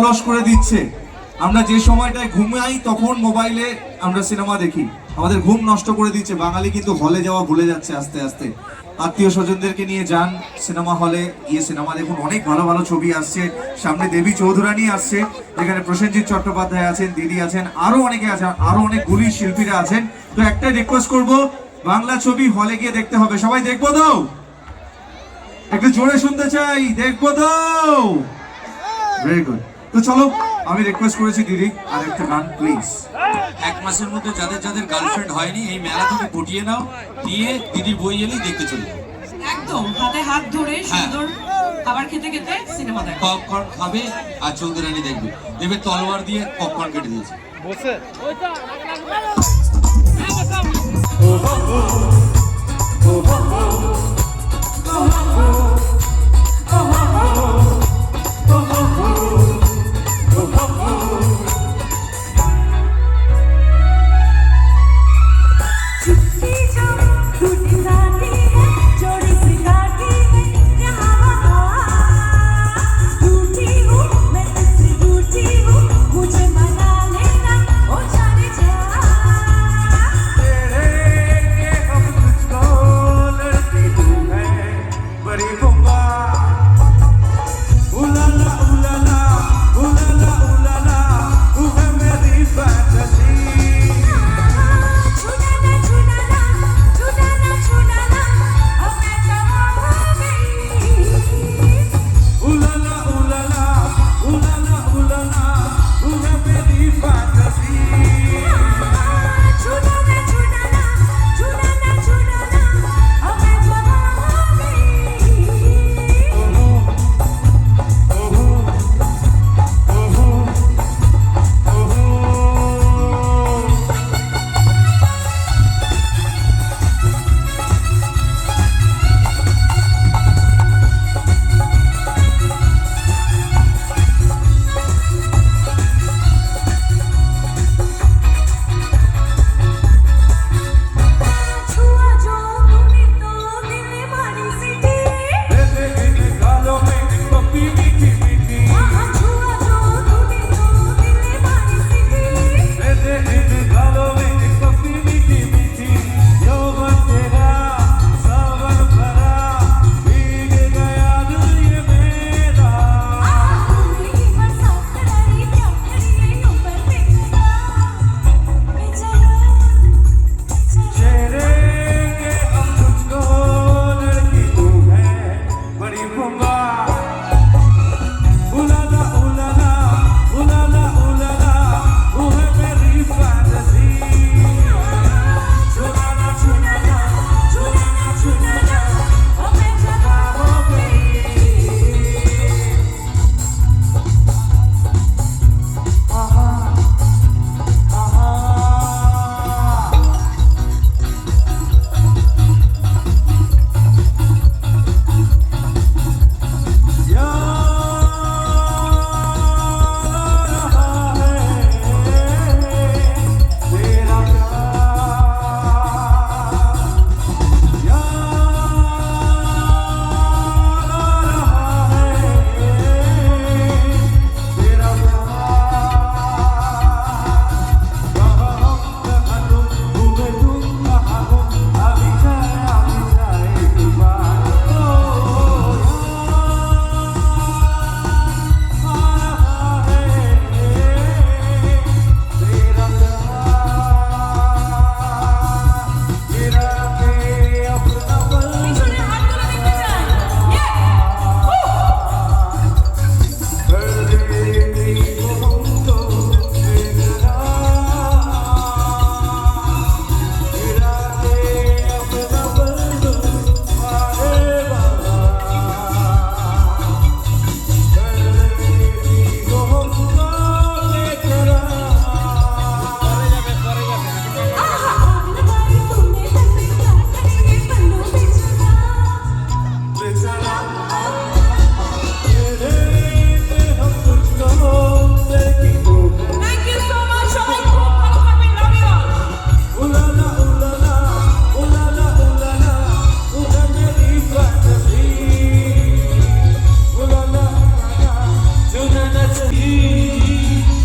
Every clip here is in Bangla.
অলস করে দিচ্ছে। আমরা যে সময়টায় ঘুমাই তখন মোবাইলে আমরা সিনেমা দেখি। আমাদের ঘুম নষ্ট করে দিচ্ছে। বাঙালি কিন্তু হলে যাওয়া ভুলে যাচ্ছে আস্তে আস্তে। আত্মীয় স্বজনদেরকে নিয়ে যান সিনেমা হলে। গিয়ে সিনেমা দেখুন। অনেক ভালো ভালো ছবি আসছে। সামনে দেবী চৌধুরানী আসছে। এখানে প্রসেনজিৎ চট্টোপাধ্যায় আছেন, দিদি আছেন, আরও অনেকে আছেন, আরও অনেক গুলি শিল্পীরা আছেন। তো একটাই রিকোয়েস্ট করব, বাংলা ছবি হলে গিয়ে দেখতে হবে। সবাই দেখব তো? একটু জোরে শুনতে চাই। দেখব তো? ভেরি গুড তো চলো আমি রিকোয়েস্ট করেছি দিদি আর একটা গান প্লিজ এক মাসের মধ্যে যাদের যাদের গার্লফ্রেন্ড হয়নি এই মেলা থেকে পটিয়ে নাও দিয়ে দিদির বই এলেই দেখতে চলে একদম হাতে হাত ধরে সুন্দর খাবার খেতে খেতে সিনেমা দেখো পপকর্ন খাবে আর চৌধুরী রানী দেখবে দেবে তলোয়ার দিয়ে পপকর্ন কেটে দিয়েছে বসে Oh, oh, oh, oh, oh, oh, oh, oh, oh. Everybody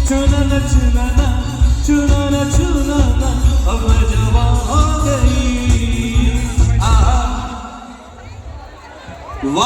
Çınana çınana, çınana çınana Ablacaba o değil. Aha. Vay.